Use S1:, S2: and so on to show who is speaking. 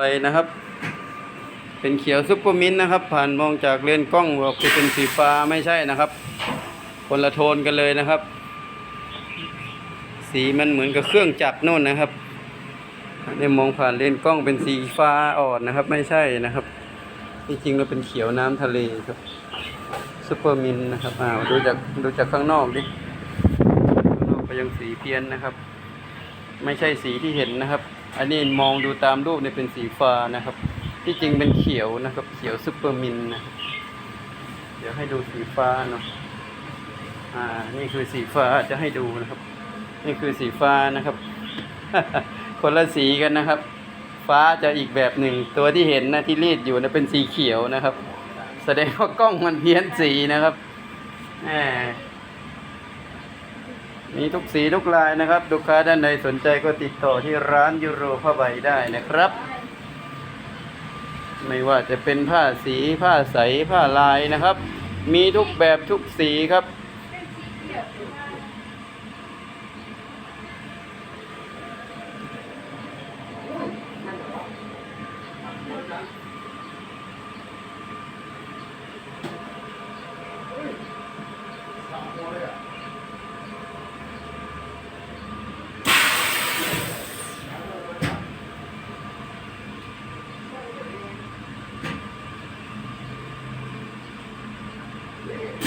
S1: ไปนะครับ เป็นเขียวซุปเปอร์มินนะครับ ผ่านมองจากเลนส์กล้องบอกจะเป็นสีฟ้าไม่ใช่นะครับ คนละโทนกันเลยนะครับ สีมันเหมือนกับเครื่องจักรโน่นนะครับได้มองผ่านเลนส์กล้องเป็นสีฟ้าอ่อนนะครับ ไม่ใช่นะครับที่จริงเราเป็นเขียวน้ำทะเลครับซุปเปอร์มินนะครับอ่าดูจากดูจากข้างนอกดิข้างนอกก็ยังสีเพี้ยนนะครับ ไม่ใช่สีที่เห็นนะครับ อันนี้มองดูตามรูปเนี่ยเป็นสีฟ้านะครับ ที่จริงเป็นเขียวนะครับ เขียวซุปเปอร์มินนะเดี๋ยวให้ดูสีฟ้าเนาะอ่า นี่คือสีฟ้าจะให้ดูนะครับ นี่คือสีฟ้านะครับ คนละสีกันนะครับ ฟ้าจะอีกแบบหนึ่ง ตัวที่เห็นนะที่รีดอยู่นะเป็นสีเขียวนะครับ แสดงว่ากล้องมันเพี้ยนสีนะครับแหม มีทุกสีทุกลายนะครับลูกค้าด้านในสนใจก็ติดต่อที่ร้านยูโรผ้าใบได้นะครับ ไม่ว่าจะเป็นผ้าสีผ้าใสผ้าลายนะครับ มีทุกแบบทุกสีครับ Yeah.